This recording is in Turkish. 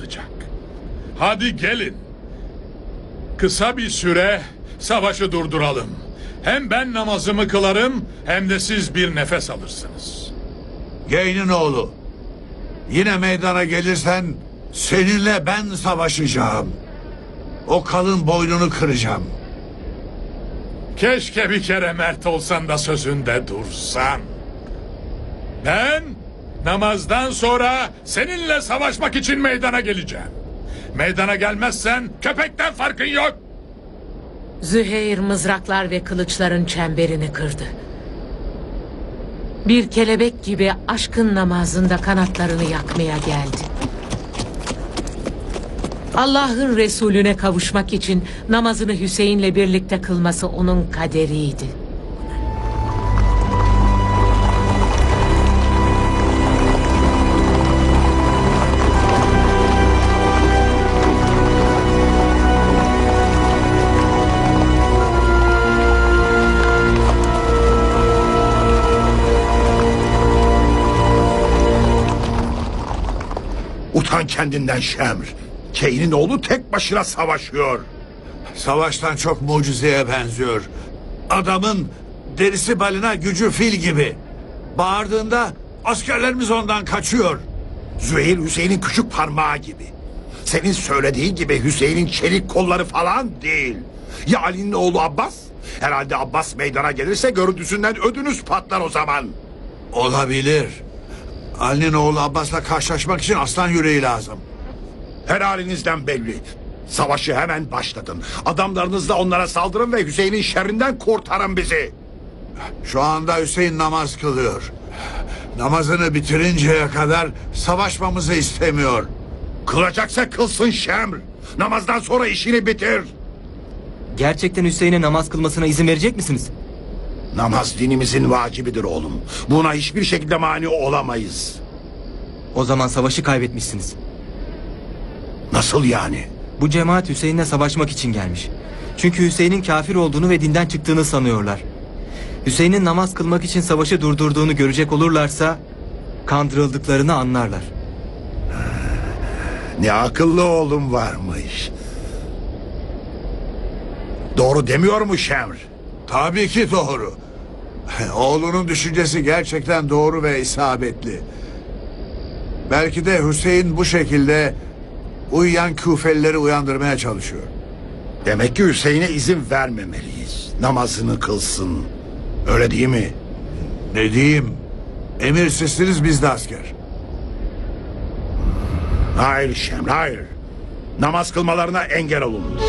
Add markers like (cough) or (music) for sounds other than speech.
artacak. Hadi gelin. Kısa bir süre savaşı durduralım. Hem ben namazımı kılarım hem de siz bir nefes alırsınız. Geyn'in oğlu. Yine meydana gelirsen seninle ben savaşacağım. O kalın boynunu kıracağım. Keşke bir kere mert olsan da sözünde dursan. Ben namazdan sonra seninle savaşmak için meydana geleceğim. Meydana gelmezsen köpekten farkın yok. Züheyr mızraklar ve kılıçların çemberini kırdı. Bir kelebek gibi aşkın namazında kanatlarını yakmaya geldi. Allah'ın Resulüne kavuşmak için namazını Hüseyin'le birlikte kılması onun kaderiydi. Utan kendinden Şemr. Kane'in oğlu tek başına savaşıyor. Savaştan çok mucizeye benziyor. Adamın derisi balina gücü fil gibi. Bağırdığında askerlerimiz ondan kaçıyor. Züheyr Hüseyin'in küçük parmağı gibi. Senin söylediğin gibi Hüseyin'in çelik kolları falan değil. Ya Ali'nin oğlu Abbas? Herhalde Abbas meydana gelirse görüntüsünden ödünüz patlar o zaman. Olabilir. Ali'nin oğlu Abbas'la karşılaşmak için aslan yüreği lazım. Her halinizden belli. Savaşı hemen başlatın. Adamlarınızla onlara saldırın ve Hüseyin'in şerrinden kurtarın bizi. Şu anda Hüseyin namaz kılıyor. Namazını bitirinceye kadar savaşmamızı istemiyor. Kılacaksa kılsın Şemr. Namazdan sonra işini bitir. Gerçekten Hüseyin'e namaz kılmasına izin verecek misiniz? Namaz dinimizin vacibidir oğlum. Buna hiçbir şekilde mani olamayız. O zaman savaşı kaybetmişsiniz. Nasıl yani? Bu cemaat Hüseyin'le savaşmak için gelmiş. Çünkü Hüseyin'in kafir olduğunu ve dinden çıktığını sanıyorlar. Hüseyin'in namaz kılmak için savaşı durdurduğunu görecek olurlarsa kandırıldıklarını anlarlar. Ne akıllı oğlum varmış. Doğru demiyor mu Şemr? Tabii ki doğru. (laughs) Oğlunun düşüncesi gerçekten doğru ve isabetli. Belki de Hüseyin bu şekilde uyuyan Küfelileri uyandırmaya çalışıyor. Demek ki Hüseyin'e izin vermemeliyiz. Namazını kılsın. Öyle değil mi? Ne diyeyim? Emir sizsiniz biz de asker. Hayır Şemr, hayır. Namaz kılmalarına engel olun.